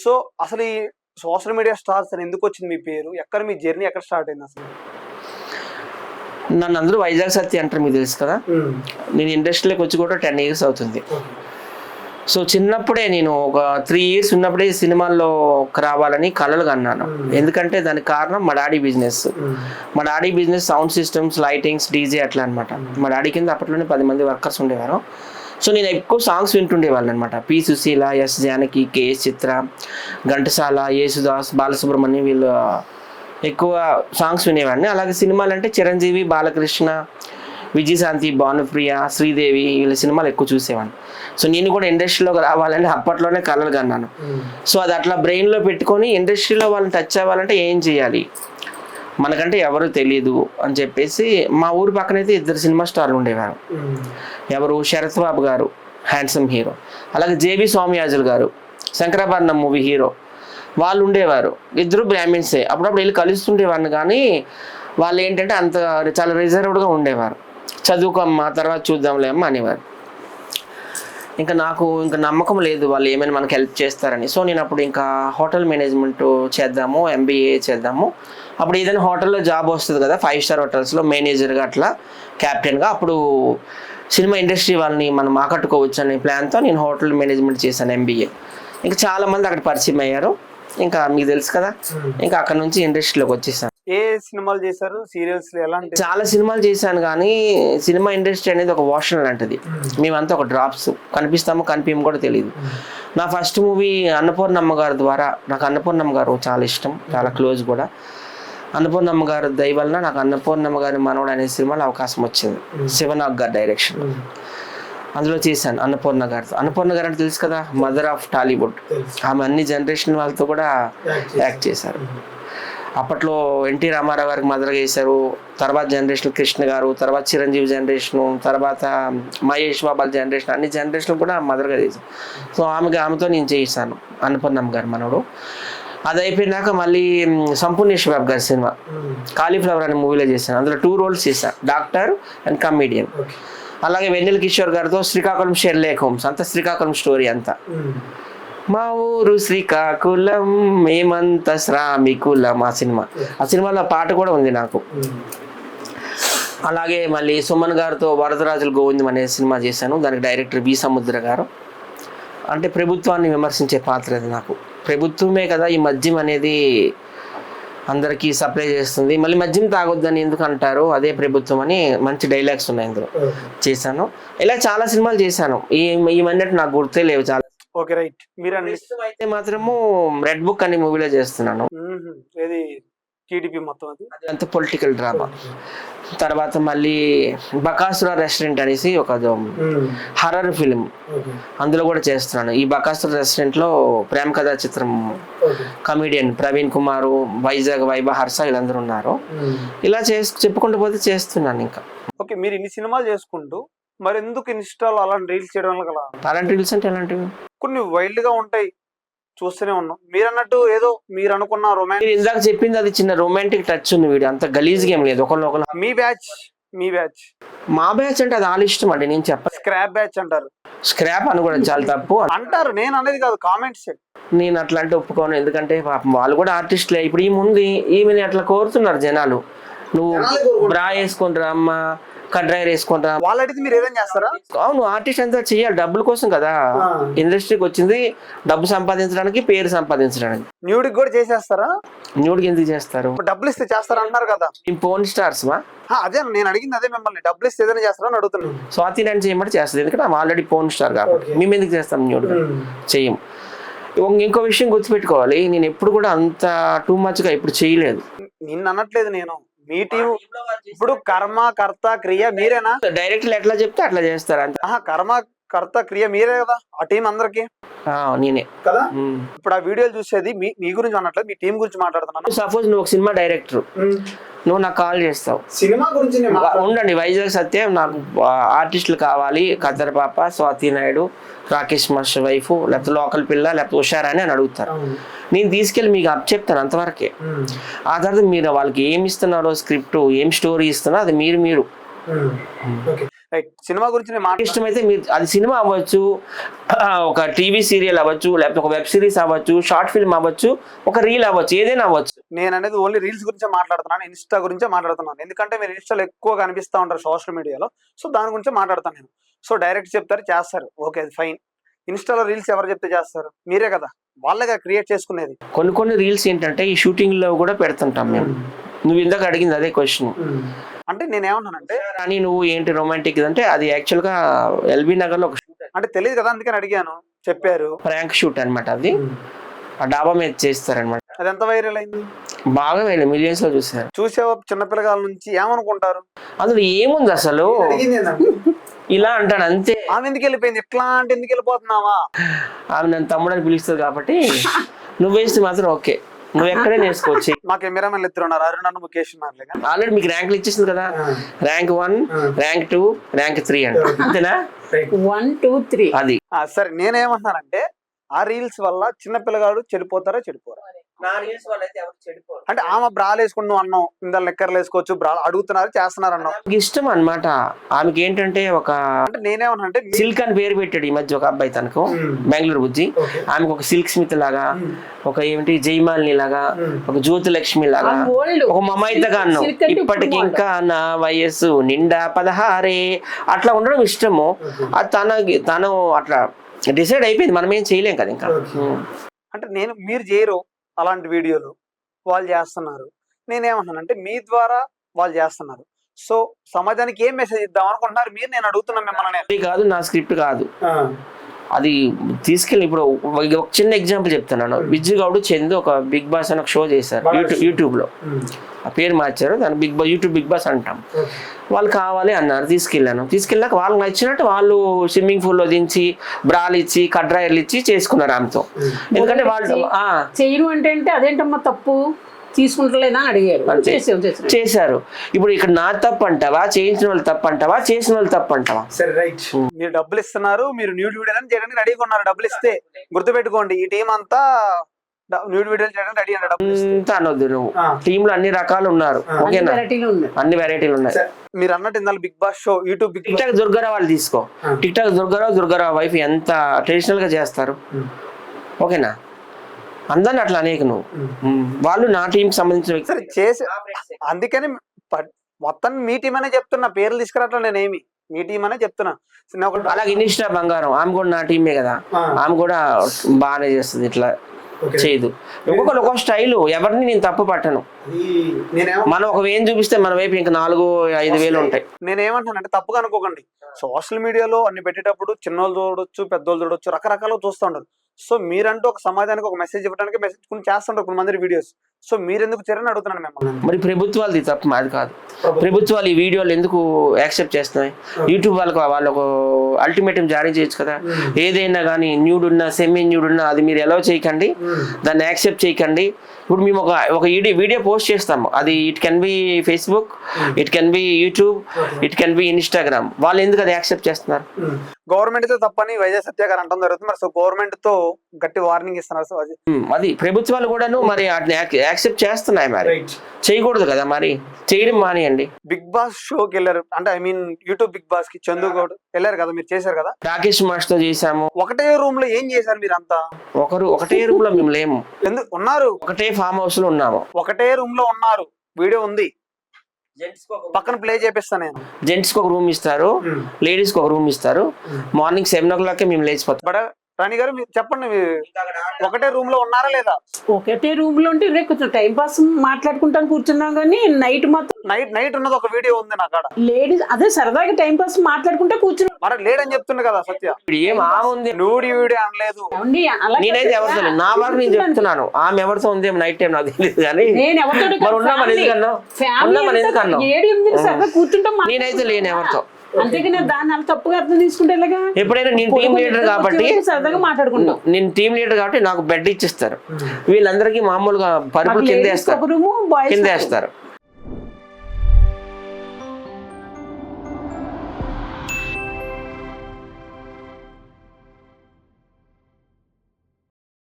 So అసలు ఈ social media stars అని ఎందుకు వచ్చింది మీ పేరు? ఎక్కడ మీ జర్నీ ఎక్కడ స్టార్ట్ అయింది అసలు? నన్ను అందరూ వైజాగ్ సత్య అంటారు మీకు తెలుసు కదా? నేను ఇండస్ట్రీలోకి వచ్చి కూడా టెన్ ఇయర్స్ అవుతుంది. సో చిన్నప్పుడే నేను ఒక త్రీ ఇయర్స్ ఉన్నప్పుడే సినిమాల్లో రావాలని కలలు కన్నాను. ఎందుకంటే దానికి కారణం మా డాడీ బిజినెస్. మా daddy business sound systems lightings DJ అట్లా అనమాట మా డాడీ కింద అప్పట్లోనే పది మంది వర్కర్స్ ఉండేవారు. సో నేను ఎక్కువ సాంగ్స్ వింటుండేవాళ్ళని అనమాట P Susheela S Janaki KS Chithra Ghantasala Yesudas Balasubrahmanyam వీళ్ళు ఎక్కువ సాంగ్స్ వినేవాడిని. అలాగే సినిమాలు అంటే చిరంజీవి బాలకృష్ణ విజయశాంతి భానుప్రియ శ్రీదేవి వీళ్ళ సినిమాలు ఎక్కువ చూసేవాడిని. సో నేను కూడా ఇండస్ట్రీలోకి రావాలని అప్పట్లోనే కలలు కన్నాను. సో అది అట్లా బ్రెయిన్లో పెట్టుకొని ఇండస్ట్రీలో వాళ్ళని టచ్ అవ్వాలంటే ఏం చేయాలి? మనకంటే ఎవరు తెలియదు అని చెప్పేసి మా ఊరి పక్కనైతే ఇద్దరు సినిమా స్టార్లు ఉండేవారు. ఎవరు? శరత్ బాబు గారు హ్యాండ్సమ్ హీరో అలాగే జేబి స్వామియాజులు గారు శంకరాభరణం మూవీ హీరో వాళ్ళు ఉండేవారు. ఇద్దరు బ్రాహ్మిన్సే. అప్పుడప్పుడు వెళ్ళి కలుస్తుండేవాడిని కానీ వాళ్ళు ఏంటంటే అంత చాలా రిజర్వ్డ్గా ఉండేవారు. చదువుకోమ్మా తర్వాత చూద్దాంలే అమ్మ అనేవారు. ఇంకా నాకు ఇంకా నమ్మకం లేదు వాళ్ళు ఏమైనా మనకు హెల్ప్ చేస్తారని. సో నేను అప్పుడు ఇంకా హోటల్ మేనేజ్మెంట్ చేద్దాము ఎంబీఏ చేద్దాము. అప్పుడు ఏదైనా హోటల్లో జాబ్ వస్తుంది కదా ఫైవ్ స్టార్ హోటల్స్లో మేనేజర్గా అట్లా క్యాప్టెన్గా అప్పుడు సినిమా ఇండస్ట్రీ వాళ్ళని మనం ఆకట్టుకోవచ్చు అనే ప్లాన్తో నేను హోటల్ మేనేజ్మెంట్ చేశాను ఎంబీఏ ఇంకా చాలామంది అక్కడ పరిచయం అయ్యారు. ఇంకా మీకు తెలుసు కదా ఇంకా అక్కడ నుంచి ఇండస్ట్రీలోకి వచ్చేసాను. ఏ సినిమాలు చేశారు? సీరియల్స్ ఎలాంటి చాలా సినిమాలు చేశాను కానీ సినిమా ఇండస్ట్రీ అనేది ఒక వాషన్ లాంటిది. మేమంతా ఒక డ్రాప్స్. కనిపిస్తామో కనిపించము కూడా తెలియదు నా ఫస్ట్ మూవీ అన్నపూర్ణమ్మ గారి ద్వారా నాకు అన్నపూర్ణమ్మ గారు చాలా ఇష్టం చాలా క్లోజ్ కూడా. అన్నపూర్ణమ్మ గారి దయ వలన నాకు అన్నపూర్ణమ్మ గారి మనవడు అనే సినిమాలో అవకాశం వచ్చింది. శివనాగ్ గారి డైరెక్షన్. అందులో చేశాను అన్నపూర్ణ గారితో. అన్నపూర్ణ గారు అంటే తెలుసు కదా? Mother of Tollywood. ఆమె అన్ని జనరేషన్ వాళ్ళతో కూడా యాక్ట్ చేశారు. అప్పట్లో ఎన్టీ రామారావు గారికి మదర్గా చేశారు. తర్వాత జనరేషన్ కృష్ణ గారు తర్వాత చిరంజీవి జనరేషన్ తర్వాత మహేష్ బాబాల జనరేషన్ అన్ని జనరేషన్ కూడా మదర్గా చేశారు. సో ఆమెకి ఆమెతో నేను చేశాను. అన్నపూర్ణమ్మ గారు మనవడు. అది అయిపోయినాక మళ్ళీ సంపూర్ణేశ్వర బాబు గారి సినిమా. కాలీఫ్లవర్ అనే మూవీలో చేశాను. అందులో టూ రోల్స్ చేశాను డాక్టర్ అండ్ కమీడియన్ అలాగే వెన్నెల కిషోర్ గారితో శ్రీకాకుళం షెర్లేక్ హోమ్స్. అంతా శ్రీకాకుళం స్టోరీ అంతా. మా ఊరు శ్రీకాకుళం మేమంత శ్రామికులం. ఆ సినిమా. ఆ సినిమాలో పాట కూడా ఉంది నాకు. అలాగే మళ్ళీ సుమన్ గారితో వరదరాజులు గోవిందం అనే సినిమా చేశాను. దానికి డైరెక్టర్ బి సముద్ర గారు. అంటే ప్రభుత్వాన్ని విమర్శించే పాత్ర అది నాకు. ప్రభుత్వమే కదా ఈ మద్యం అనేది అందరికీ సప్లై చేస్తుంది. మళ్ళీ మద్యం తాగొద్దని ఎందుకు అంటారు? అదే ప్రభుత్వం అని మంచి డైలాగ్స్ ఉన్నాయి ఇందులో చేశాను. ఇలా చాలా సినిమాలు చేశాను. ఈ ఈ మన్నట్టు నాకు గుర్తే లేవు చాలా. Okay right. మీరు ప్రస్తుతం అయితే మాత్రము రెడ్ బుక్ అనే మూవీలో చేస్తున్నాను. ఏది? టీడీపీ మొత్తం అది? అంత పొలిటికల్ డ్రామా. తర్వాత మళ్ళీ బకాసుర రెస్టారెంట్ అనేసి ఒక హర్రర్ ఫిలిం. అందులో కూడా చేస్తున్నాను. ఈ బకాసుర రెస్టారెంట్లో ప్రేమ కథా చిత్రం కమిడియన్ ప్రవీణ్ కుమారు వైజాగ్ వైభ హర్ష వీళ్ళందరూ ఉన్నారు. ఇలా చేసు చెప్పుకుంటూ పోతే చేస్తున్నాను ఇంకా. ఓకే మీరు ఇన్ని సినిమాలు చేసుకుంటూ మరి ఎందుకు ఇన్స్టాల్ అలాంటి రీల్స్ చేయడం వల్ల గల అలాంటి రీల్స్ అంటే ఎలాంటివి? కొన్ని వైల్డ్గా ఉంటాయి చూస్తూనే ఉన్నాం. మీరు అన్నట్టు ఏదో మీరు అనుకున్న మీరు ఇందాక చెప్పింది అది చిన్న రొమాంటిక్ టచ్ ఉంది వీడియో. అంత గలీజ్ గేమ్ లేదు. ఒకళ్ళు ఒకళ్ళు మీ బ్యాచ్ మీ బ్యాచ్. మా బ్యాచ్ అంటే అది వాళ్ళ ఇష్టం అండి నేను చెప్పను. స్క్రాప్ బ్యాచ్ అంటారు. స్క్రాప్ అని కూడా చాలా తప్పు అంటారు నేను అనేది కాదు కామెంట్స్ నేను అట్లా అంటే ఒప్పుకోను. ఎందుకంటే పాపం వాళ్ళు కూడా ఆర్టిస్టులే. ఇప్పుడు ఈ ముందు ఈమెని అట్లా కోరుతున్నారు జనాలు. నువ్వు బ్రా వేసుకుంటారా అమ్మ కడ్రైర్ వేసుకుంటారా వాళ్ళు అడిగితే మీరు ఏదైనా చేస్తారా? అవును ఆర్టిస్ట్ అంతా చెయ్యాలి డబ్బుల కోసం కదా. ఇండస్ట్రీకి వచ్చింది డబ్బు సంపాదించడానికి పేరు సంపాదించడానికి. న్యూడికి కూడా చేసేస్తారా? న్యూడికి ఎందుకు చేస్తారు? ఇప్పుడు డబ్బులు ఇస్తే చేస్తారా అంటున్నారు కదా. పోన్ స్టార్స్ మా. అదే నేను అడిగింది అదే మిమ్మల్ని. డబ్బులు ఇస్తే ఏదైనా చేస్తారా అని అడుగుతున్నాను. స్వాతి నన్ను చేయమంటే చేస్తుంది ఎందుకంటే ఆల్రెడీ పోన్ స్టార్ కాబట్టి. మేము ఎందుకు చేస్తాం న్యూడ్గా చెయ్యం ఇంకో- విషయం గుర్తుపెట్టుకోవాలి నేను ఎప్పుడు కూడా అంత టూ మచ్గా ఎప్పుడు చేయలేదు. నిన్ను అనట్లేదు నేను. మీ టీం ఇప్పుడు కర్మ కర్త క్రియ మీరేనా? డైరెక్ట్లు ఎట్లా చెప్తే అట్లా చేస్తారు ఆహా కర్మ కర్త క్రియ మీరే కదా? ఆ టీం అందరికి? నేనే. కదా? ఇప్పుడు ఆ వీడియోలు చూసేది మీ మీ గురించి అనట్లేదు మీ టీం గురించి మాట్లాడుతున్నాను. సపోజ్ నువ్వు ఒక సినిమా డైరెక్టర్. నువ్వు నాకు కాల్ చేస్తావు. సినిమా గురించి ఉండండి వైజాగ్ సత్యం నాకు ఆర్టిస్టులు కావాలి కద్దర పాప స్వాతి నాయుడు రాకేష్ మాస్టర్ వైఫ్ లేకపోతే లోకల్ పిల్ల లేకపోతే ఉషారా అని అని అడుగుతారు. నేను తీసుకెళ్ళి మీకు అప్ చెప్తాను అంతవరకే. ఆ తర్వాత మీరు వాళ్ళకి ఏమి ఇస్తున్నారో స్క్రిప్ట్ ఏం స్టోరీ ఇస్తున్నారో అది మీరు మీరు. సినిమా గురించి మాట్లాడు. ఇష్టమైతే మీరు అది సినిమా అవ్వచ్చు ఒక టీవీ సీరియల్ అవ్వచ్చు లేకపోతే ఒక వెబ్ సిరీస్ అవ్వచ్చు షార్ట్ ఫిల్మ్ అవ్వచ్చు ఒక రీల్ అవ్వచ్చు ఏదైనా అవ్వచ్చు. నేను అనేది ఓన్లీ రీల్స్ గురించే మాట్లాడుతున్నాను ఇన్స్టా గురించే మాట్లాడుతున్నాను. ఎందుకంటే మీరు ఇన్స్టాలో ఎక్కువ కనిపిస్తూ ఉంటారు సోషల్ మీడియాలో సో దాని గురించే మాట్లాడతాను నేను. సో డైరెక్ట్ చెప్తారు చేస్తారు. ఓకే అది ఫైన్ ఇన్స్టాలో రీల్స్ ఎవరు చెప్తే చేస్తారు? మీరే కదా. వాళ్ళగా క్రియేట్ చేసుకునేది. కొన్ని కొన్ని రీల్స్ ఏంటంటే ఈ షూటింగ్లో కూడా పెడుతుంటాం మేము. నువ్వు ఇందాక అడిగింది అదే క్వశ్చన్ అంటే నేనేమన్నానంటే కానీ నువ్వు ఏంటి రొమాంటిక్ అంటే అది యాక్చువల్గా ఎల్బీ నగర్లో ఒక అంటే తెలియదు కదా అందుకని అడిగాను. చెప్పారు. ప్రాంక్ షూట్ అన్నమాట అది. ఆ డాబా మీద చేస్తారనమాట అది ఎంత వైరల్ అయింది? బాగా వెళ్ళి మిలియన్స్లో చూసారు చూసే చిన్నపిల్లగాల నుంచి ఏమనుకుంటారు? అందులో ఏముంది అసలు? ఇలా అంటాడు అంతే. ఆమె ఎందుకు వెళ్ళిపోయింది? ఇట్లా అంటే ఎందుకు వెళ్ళిపోతున్నావా? ఆమె నన్ను తమ్ముడు అని పిలుస్తుంది కాబట్టి నువ్వు వేస్తే మాత్రం ఓకే. నువ్వు ఎక్కడే నేర్చుకోవచ్చు. మా కెమెరామెన్ ఇద్దరు ఉన్నారు. అరుణ్ అన్న ముఖేష్. ఆల్రెడీ మీకు ర్యాంకులు ఇచ్చేసింది కదా? Rank one rank two rank three అండి అంతేనా? One two three. అది. ఆ, సరే నేనేమంటున్నానంటే ఆ రీల్స్ వల్ల చిన్న పిల్లగాడు చెడిపోతారా చెడిపోరా? అంటే ఆమె బ్రాలు వేసుకుని నువ్వు అన్నావు ఇందా లెక్కర్లు వేసుకోవచ్చు బ్రా అడుగుతున్నారు చేస్తున్నారు అన్నావు. నాకు ఇష్టం అన్నమాట. ఆమెకి ఏంటంటే ఒక అంటే నేనేమన్నా అంటే మీ- సిల్క్ అని పేరు పెట్టాడు ఈ మధ్య ఒక అబ్బాయి తనకు బెంగళూరు బుజ్జి. ఆమెకు ఒక సిల్క్ స్మిత్ లాగా ఒక ఏమిటి జైమాలిని లాగా ఒక జ్యోతి లక్ష్మి లాగా ఓల్డ్ ఒక మమైతగా అన్నావు. ఇప్పటికి ఇంకా నా వయస్సు నిండా పదహారే. అట్లా ఉండడం ఇష్టము. అది తన తను అట్లా డిసైడ్ అయిపోయింది. మనం ఏం చేయలేం కదా ఇంకా. అంటే నేను మీరు చేయరు. అలాంటి వీడియోలు వాళ్ళు చేస్తున్నారు. నేనేమంటున్నానంటే మీ ద్వారా వాళ్ళు చేస్తున్నారు. సో సమాజానికి ఏం మెసేజ్ ఇద్దాం అనుకుంటున్నారు? మీరు నేను అడుగుతున్నా మిమ్మల్ని. కాదు నా స్క్రిప్ట్ కాదు. అది తీసుకెళ్ళి ఇప్పుడు ఒక చిన్న ఎగ్జాంపుల్ చెప్తున్నాను. విజ్జు గౌడ్ చందు ఒక బిగ్ బాస్ అని ఒక షో చేశారు. యూట్యూబ్ యూట్యూబ్లో. ఆ పేరు మార్చారు. దాని big boss YouTube big boss అంటాం. వాళ్ళు కావాలి అన్నారు తీసుకెళ్ళాను. తీసుకెళ్ళాక వాళ్ళకి నచ్చినట్టు వాళ్ళు స్విమ్మింగ్ పూల్లో దించి బ్రాలు ఇచ్చి కడ్రాయర్లు ఇచ్చి చేసుకున్నారు ఆమెతో. ఎందుకంటే వాళ్ళు చేయను అంటే అదేంటమ్మా తప్పు? తీసుకుంటలేదా అని అడిగారు. చేశారు. ఇప్పుడు ఇక్కడ నా తప్పు అంటావా చేయించిన వాళ్ళు తప్పు అంటావా చేసిన వాళ్ళు తప్పు అంటావా సరే రైట్. మీరు డబ్బులు ఇస్తున్నారు మీరు న్యూడ్ వీడియోలను చేయడానికి రెడీగా ఉన్నారు. డబ్బులు ఇస్తే గుర్తుపెట్టుకోండి ఈ టీం అంతా న్యూడ్ వీడియోలు చేయడానికి రెడీ ఇస్తే. అంత అనొద్దు నువ్వు. ఆ. టీమ్లో అన్ని రకాలు ఉన్నారు. అన్ని ఓకేనా? వెరైటీలు ఉన్నాయి. అన్ని వెరైటీలు ఉన్నాయి. సరే, మీరు అన్నట్టు ఇందాక big boss show YouTube big TikTok Durgarao వాళ్ళు తీసుకో. TikTok Durgarao Durgarao wife ఎంత ట్రెడిషనల్గా చేస్తారు? ఓకేనా? అందరిని అట్లా అనేక నువ్వు. వాళ్ళు నా టీం సంబంధించిన వ్యక్తి. సరే చేసి అందుకని మొత్తం మీ టీం అనే చెప్తున్నా పేర్లు తీసుకురావట్లే నేనేమి. మీ టీం అనే చెప్తున్నా. అలాగే ఇనిష్టా బంగారం ఆమె కూడా నా టీమే కదా. ఆమె కూడా బాగానే చేస్తుంది ఇట్లా చేయదు. ఒక్కొక్కరు ఒక్కొక్క స్టైల్ ఎవరిని నేను తప్పు పట్టను. మనం ఒక వేలు చూపిస్తే మన వైపు ఇంకా నాలుగు ఐదు వేలు ఉంటాయి. నేనేమంటానంటే తప్పుగా అనుకోకండి. సోషల్ మీడియాలో అన్ని పెట్టేటప్పుడు చిన్నోళ్ళు చూడొచ్చు పెద్దోళ్ళు చూడొచ్చు రకరకాలుగా చూస్తూ ఉంటారు. సో మీరంటూ ఒక సమాజానికి ఒక మెసేజ్ ఇవ్వడానికి మెసేజ్ కొన్ని చేస్తుంటారు కొంతమంది వీడియోస్ సో మీరెందుకు చేయరని అడుగుతున్నాను మిమ్మల్ని? మరి ప్రభుత్వాలది తప్పు మాది కాదు. ప్రభుత్వాలు ఈ వీడియోలు ఎందుకు యాక్సెప్ట్ చేస్తున్నాయి? యూట్యూబ్ వాళ్ళకు వాళ్ళకు అల్టిమేటం జారీ చేయొచ్చు కదా? ఏదైనా కానీ న్యూడ్ ఉన్నా సెమీ న్యూడ్ ఉన్నా అది మీరు ఎలా చేయకండి. దాన్ని యాక్సెప్ట్ చేయకండి. ఇప్పుడు మేము ఒక ఒక వీడియో పోస్ట్ చేస్తాము. అది it can be Facebook it can be YouTube it can be Instagram వాళ్ళు ఎందుకు అది యాక్సెప్ట్ చేస్తున్నారు? గవర్నమెంట్తో తప్పని వైజాగ్ సత్య గారు అంటాం జరుగుతుంది. మరి సో గవర్నమెంట్తో గట్టి వార్నింగ్ ఇస్తున్నారు సో అది. అది ప్రభుత్వాలు కూడాను మరి యాక్సెప్ట్ చేస్తున్నాయి మరి. చేయకూడదు కదా మరి. చేయడం మానేయండి. బిగ్ బాస్ షోకి వెళ్ళారు. అంటే ఐ మీన్ యూట్యూబ్ బిగ్ బాస్కి చందు గౌడ్ వెళ్ళారు కదా మీరు చేశారు కదా? రాకేష్ మాస్టర్తో చేసాము ఒకటే రూమ్లో ఏం చేశారు మీరు అంతా ఒకరు ఒకటే రూమ్లో మేము లేము. ఎందుకు ఉన్నారు. ఒకటే ఫామ్ హౌస్లో ఉన్నాము. ఒకటే రూమ్లో ఉన్నారు. వీడియో ఉంది. పక్కన ప్లే చేపిస్తాను నేను. జెంట్స్కి ఒక రూమ్ ఇస్తారు. లేడీస్కి ఒక రూమ్ ఇస్తారు. మార్నింగ్ సెవెన్ ఓ క్లాక్ మేము లేచిపోతాం. బట్ రాణి గారు మీరు చెప్పండి మీరు ఒకటే రూమ్లో ఉన్నారా లేదా? ఒకటే రూమ్లో ఉంటే రేపు కొంచెం టైం పాస్ మాట్లాడుకుంటాను కూర్చున్నాం కానీ నైట్ మాత్రం నైట్ నైట్ ఉన్నది ఒక వీడియో ఉంది నా కాడ. లేడీస్ అదే సరదాగా టైం పాస్ మాట్లాడుకుంటే కూర్చున్నాం. మరి లేడని చెప్తుంది కదా సత్య. ఏం ఉంది నూడి వీడియో అనలేదు. నేనైతే ఎవరితో. నా వరకు నేను చెప్తున్నాను? ఆమె ఎవరితో ఉంది నైట్ టైం నాకు తెలియదు కానీ. నేను ఎవరితోటి మరి ఉన్నామని ఎందుకన్నావు ఉన్నామని ఎందుకన్నావు ఏడు ఎనిమిది సరదా కూర్చుంటాం మా- నేనైతే లేను ఎవరితో. అంతేగాని దాన్ని అలా తప్పుగా అర్థం తీసుకుంటే ఎలాగా? ఎప్పుడైనా నేను టీం లీడర్ కాబట్టి సరదాగా మాట్లాడుకుంటాం. నేను టీం లీడర్ కాబట్టి నాకు బెడ్ ఇచ్చిస్తారు. వీళ్ళందరికీ మామూలుగా పరుపులు కింద వేస్తారు. కింద వేస్తారు.